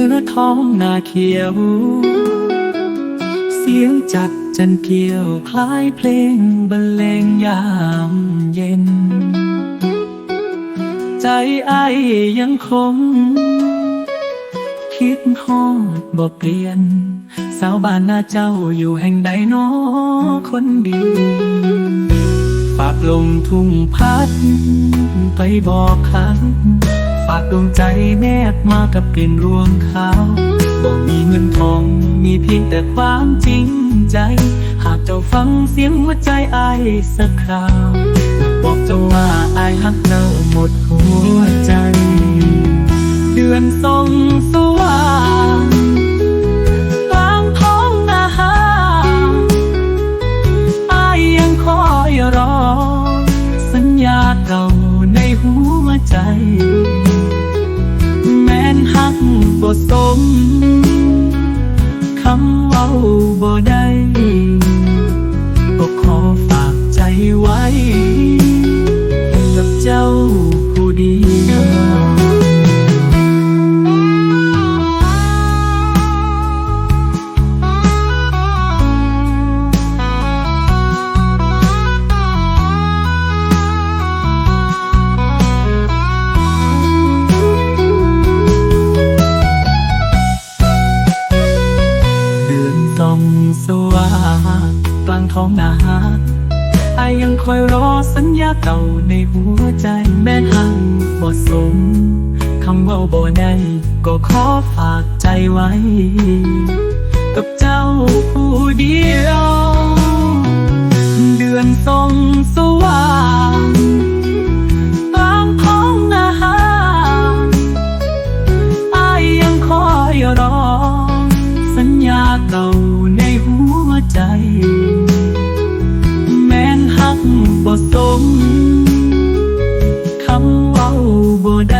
เนื้อท้องนาเขียว เสียงจัดจันเกี่ยวคล้ายเพลงบรรเลงยามเย็น ใจไอ้ยังคง คิดฮอดบ่เปลี่ยน สาวบ้านนาเจ้าอยู่แห่งใดน้อคนดีฝากลงทุ่งพัดไปบอกคัน ฝากดวงใจแนบมากับกลิ่นรวงขาวบอกมีเงินทอง มีเพียงแต่ความจริงใจ หากเจ้าฟังเสียงหัวใจอายสักคราวบอกเจ้าว่าอายหักเธอหมดหัวใจ เดือนส่องสว่างกลางท้องนาหาอายยังคอยรอ สัญญาเก่าในหัวใจ หักบ่สม คำเว้าบ่ได้างท้องนาไอยังคอยรอสัญญาเก่าในหัวใจแม้หังบ่สมคำเว่าบ่ได้ก็ขอฝากใจไว้ กับเจ้าผู้ดี บ่สมคำเว้าบ่ได้